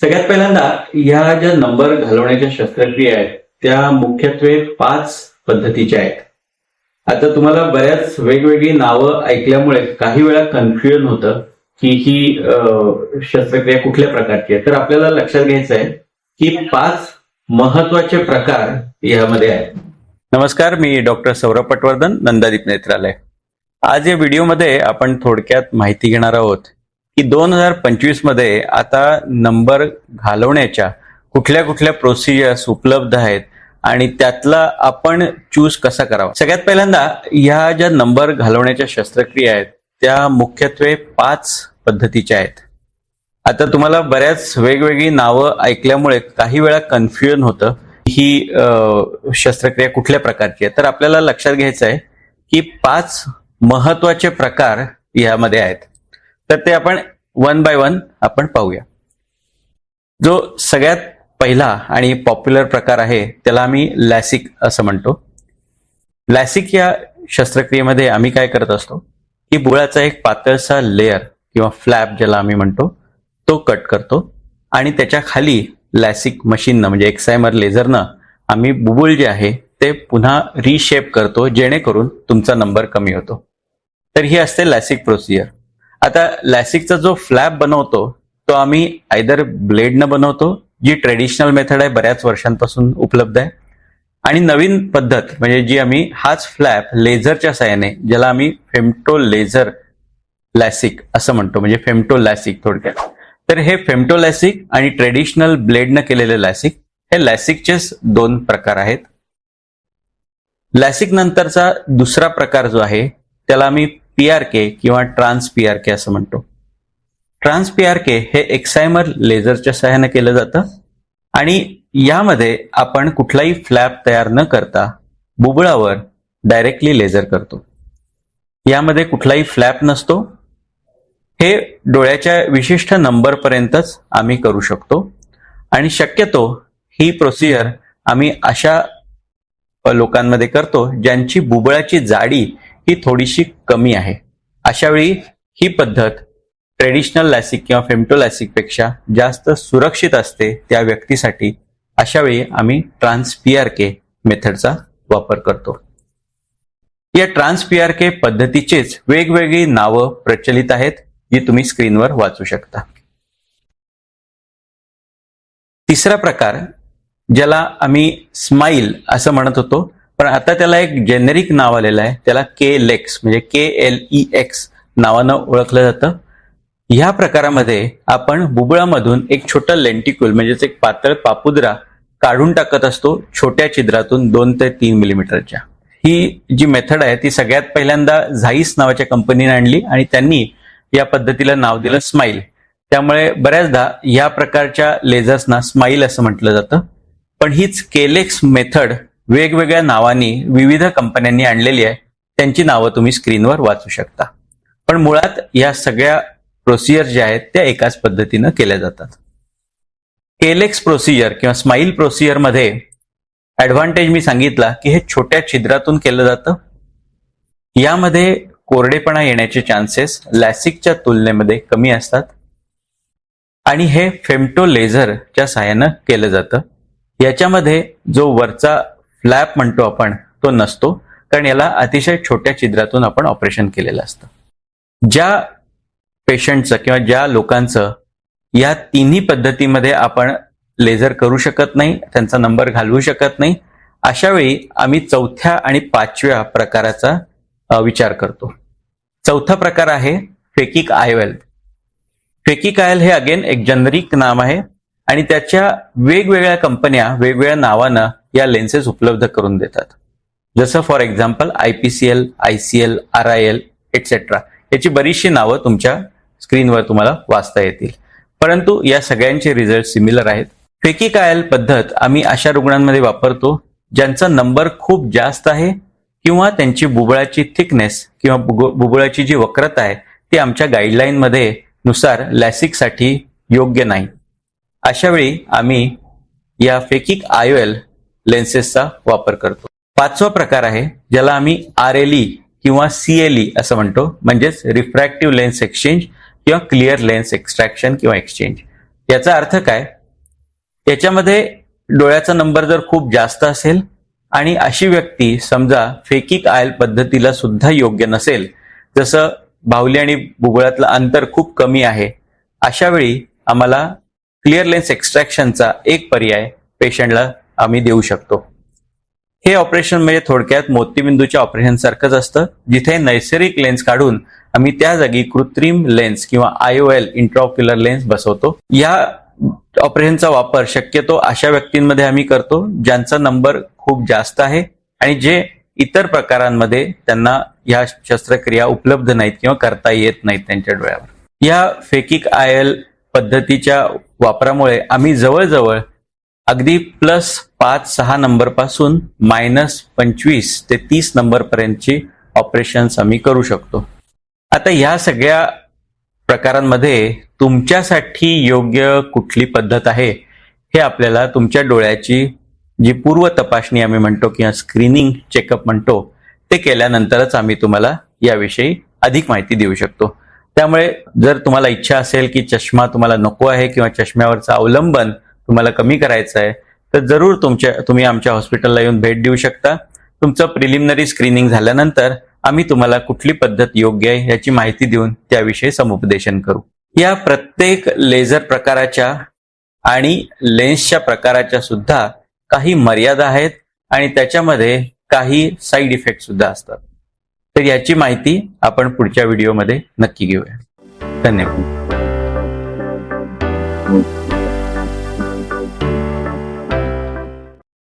सगळ्यात पहिल्यांदा ह्या ज्या नंबर घालवण्याच्या शस्त्रक्रिया आहेत त्या मुख्यत्वे पाच पद्धतीच्या आहेत. आता तुम्हाला बऱ्याच वेगवेगळी नावं ऐकल्यामुळे काही वेळा कन्फ्युजन होतं की ही शस्त्रक्रिया कुठल्या प्रकारची आहे. तर आपल्याला लक्षात घ्यायचं आहे की पाच महत्त्वाचे प्रकार यामध्ये आहेत. नमस्कार मी डॉक्टर सौरभ पटवर्धन नंदादीप नेत्रालय. आज या व्हिडिओमध्ये आपण थोडक्यात माहिती घेणार आहोत की दोन हजार पंचवीसमध्ये आता नंबर घालवण्याच्या कुठल्या कुठल्या प्रोसिजर्स उपलब्ध आहेत आणि त्यातला आपण चूज कसा करावा? सगळ्यात पहिल्यांदा ह्या ज्या नंबर घालवण्याच्या शस्त्रक्रिया आहेत त्या मुख्यत्वे पाच पद्धतीच्या आहेत. आता तुम्हाला बऱ्याच वेगवेगळी नावं ऐकल्यामुळे काही वेळा कन्फ्युजन होतं ही शस्त्रक्रिया कुठल्या प्रकारची आहे. तर आपल्याला लक्षात घ्यायचं आहे की पाच महत्त्वाचे प्रकार यामध्ये आहेत. तर ते आपण वन बाय वन आपण पाहूया. जो सगळ्यात पहिला आणि पॉप्युलर प्रकार आहे त्याला आम्ही लॅसिक असं म्हणतो. लॅसिक या शस्त्रक्रियेमध्ये आम्ही काय करत असतो? की बुळाचा एक पातळसा लेअर किंवा फ्लॅप ज्याला आम्ही म्हणतो तो कट करतो. आणि त्याच्याखाली लॅसिक मशीननं म्हणजे एक्सायमर लेझरनं आम्ही बुबुळ जे आहे ते पुन्हा रिशेप करतो जेणेकरून तुमचा नंबर कमी होतो. तर ही असते लॅसिक प्रोसिजर आता लॅसिकचा जो फ्लॅप बनवतो तो आम्ही आयदर ब्लेडनं बनवतो जी ट्रेडिशनल मेथड आहे बऱ्याच वर्षांपासून उपलब्ध आहे. आणि नवीन पद्धत म्हणजे जी आम्ही हाच फ्लॅप लेझरच्या साहाय्याने ज्याला आम्ही फेमटो लेझर लॅसिक असं म्हणतो म्हणजे फेमटो लॅसिक थोडक्यात. तर हे फेमटो लॅसिक आणि ट्रेडिशनल ब्लेडनं केलेले लॅसिक हे लॅसिकचेच दोन प्रकार आहेत. लॅसिक नंतरचा दुसरा प्रकार जो आहे त्याला आम्ही पी आरके किंवा ट्रान्स पीआरके असं म्हणतो. ट्रान्स पीआरके हे एक्सायमर लेझरच्या सहाय्याने केलं जातं. आणि यामध्ये आपण कुठलाही फ्लॅप तयार न करता बुबळावर डायरेक्टली लेझर करतो. यामध्ये कुठलाही फ्लॅप नसतो. हे डोळ्याच्या विशिष्ट नंबरपर्यंतच आम्ही करू शकतो. आणि शक्यतो ही प्रोसिजर आम्ही अशा लोकांमध्ये करतो ज्यांची बुबळाची जाडी ही थोडीशी कमी आहे. अशावेळी ही पद्धत ट्रेडिशनल लॅसिक किंवा फेमटो लॅसिकपेक्षा जास्त सुरक्षित असते त्या व्यक्तीसाठी अशावेळी आम्ही आम्ही ट्रान्सपीआरके मेथडचा वापर करतो. या ट्रान्सपीआरके पद्धतीचेच वेगवेगळी नावं प्रचलित आहेत जी तुम्ही स्क्रीनवर वाचू शकता. तिसरा प्रकार ज्याला आम्ही स्माईल असं म्हणत होतो पण आता त्याला एक जेनेरिक नाव आलेलं आहे. त्याला के लेक्स म्हणजे के एल ई एक्स नावानं ओळखलं जातं. ह्या प्रकारामध्ये आपण बुबळामधून एक छोटं लेंटिक्युल म्हणजेच एक पातळ पापुद्रा काढून टाकत असतो छोट्या छिद्रातून दोन ते तीन मिलीमीटरच्या ही जी मेथड आहे ती सगळ्यात पहिल्यांदा झाईस नावाच्या कंपनीने आणली आणि त्यांनी या पद्धतीला नाव दिलं स्माईल त्यामुळे बऱ्याचदा या प्रकारच्या लेझर्सना स्माईल असं म्हटलं जातं. पण हीच केलेक्स मेथड वेगवेगळ्या नावांनी विविध कंपन्यांनी आणलेली आहे. त्यांची नावं तुम्ही स्क्रीनवर वाचू शकता. पण मुळात या सगळ्या प्रोसिजर ज्या आहेत त्या एकाच पद्धतीनं केल्या जातात. केलेक्स प्रोसिजर किंवा स्माईल प्रोसिजरमध्ये ऍडव्हान्टेज मी सांगितला की हे छोट्या छिद्रातून केलं जातं. यामध्ये कोरडेपणा येण्याचे चान्सेस लॅसिकच्या तुलनेमध्ये कमी असतात. आणि हे फेमटो लेझरच्या सहाय्यानं केलं जातं. याच्यामध्ये जो वरचा फ्लॅप म्हणतो आपण तो नसतो. कारण याला अतिशय छोट्या छिद्रातून आपण ऑपरेशन केलेलं असतं. ज्या पेशंटचं किंवा ज्या लोकांचं या तिन्ही पद्धतीमध्ये आपण लेझर करू शकत नाही त्यांचा नंबर घालवू शकत नाही अशा वेळी आम्ही चौथ्या आणि पाचव्या प्रकाराचा विचार करतो. चौथा प्रकार आहे फेकिक आयवेल फेकिक आयल हे अगेन एक जनरिक नाम आहे आणि त्याच्या वेगवेगळ्या कंपन्या वेगवेगळ्या नावानं या लेन्सेस उपलब्ध करून देतात. जसं for example I P C L I C L R I L etcetera याची बरीचशी नावं तुमच्या स्क्रीनवर तुम्हाला वाचता येतील. परंतु या सगळ्यांचे रिझल्ट सिमिलर आहेत. फेकिक कायल पद्धत आम्ही अशा रुग्णांमध्ये वापरतो ज्यांचा नंबर खूप जास्त आहे किंवा त्यांची बुबळाची थिकनेस किंवा बुबळाची जी वक्रता आहे ती आमच्या गाईडलाईनमध्ये नुसार लॅसिकसाठी योग्य नाही. अशावेळी आम्ही या फेकिक आयओएल लेन्सेसचा वापर करतो. पाचवा प्रकार आहे ज्याला आम्ही आर एल ई किंवा सी एल ई असं म्हणतो. म्हणजेच रिफ्रॅक्टिव्ह लेन्स एक्सचेंज किंवा क्लिअर लेन्स एक्स्ट्रॅक्शन किंवा एक्सचेंज याचा अर्थ काय? याच्यामध्ये डोळ्याचा नंबर जर खूप जास्त असेल आणि अशी व्यक्ती समजा फेकिक आयल पद्धतीला सुद्धा योग्य नसेल जसं बाहुली आणि बुबुळातलं अंतर खूप कमी आहे अशा वेळी आम्हाला क्लिअर लेन्स एक्स्ट्रॅक्शनचा एक पर्याय पेशंटला आम्ही देऊ शकतो. हे ऑपरेशन म्हणजे थोडक्यात मोतीबिंदूच्या ऑपरेशन सारखंच असतं. जिथे नैसर्गिक लेन्स काढून आम्ही त्या जागी कृत्रिम लेन्स किंवा आयओएल इंट्रॉक्युलर लेन्स बसवतो. या ऑपरेशनचा वापर शक्यतो अशा व्यक्तींमध्ये आम्ही करतो ज्यांचा नंबर खूप जास्त आहे आणि जे इतर प्रकारांमध्ये त्यांना या शस्त्रक्रिया उपलब्ध नाहीत किंवा करता येत नाहीत त्यांच्या डोळ्यावर. या फेकिक आयल पद्धतीच्या वापरामुळे आम्ही जवळजवळ अगदी प्लस पाच सहा नंबरपासून मायनस पंचवीस ते तीस नंबरपर्यंतची ऑपरेशन्स आम्ही करू शकतो. आता ह्या सगळ्या प्रकारांमध्ये तुमच्यासाठी योग्य कुठली पद्धत आहे हे आपल्याला तुमच्या डोळ्याची जी पूर्व तपासणी आम्ही म्हणतो किंवा स्क्रीनिंग चेकअप म्हणतो ते केल्यानंतरच आम्ही तुम्हाला याविषयी अधिक माहिती देऊ शकतो. त्यामुळे जर तुम्हाला इच्छा असेल की चष्मा तुम्हाला नको आहे किंवा चष्म्यावरचं अवलंबन तुम्हाला कमी करायचं आहे तर जरूर तुमच्या तुम्ही आमच्या हॉस्पिटलला येऊन भेट देऊ शकता. तुमचं प्रिलिमिनरी स्क्रीनिंग झाल्यानंतर आम्ही तुम्हाला कुठली पद्धत योग्य आहे याची माहिती देऊन त्याविषयी समुपदेशन करू. या प्रत्येक लेझर प्रकाराच्या आणि लेन्सच्या प्रकाराच्या सुद्धा काही मर्यादा आहेत आणि त्याच्यामध्ये काही साईड इफेक्ट सुद्धा असतात. तर याची माहिती आपण पुढच्या व्हिडिओमध्ये नक्की घेऊया. धन्यवाद.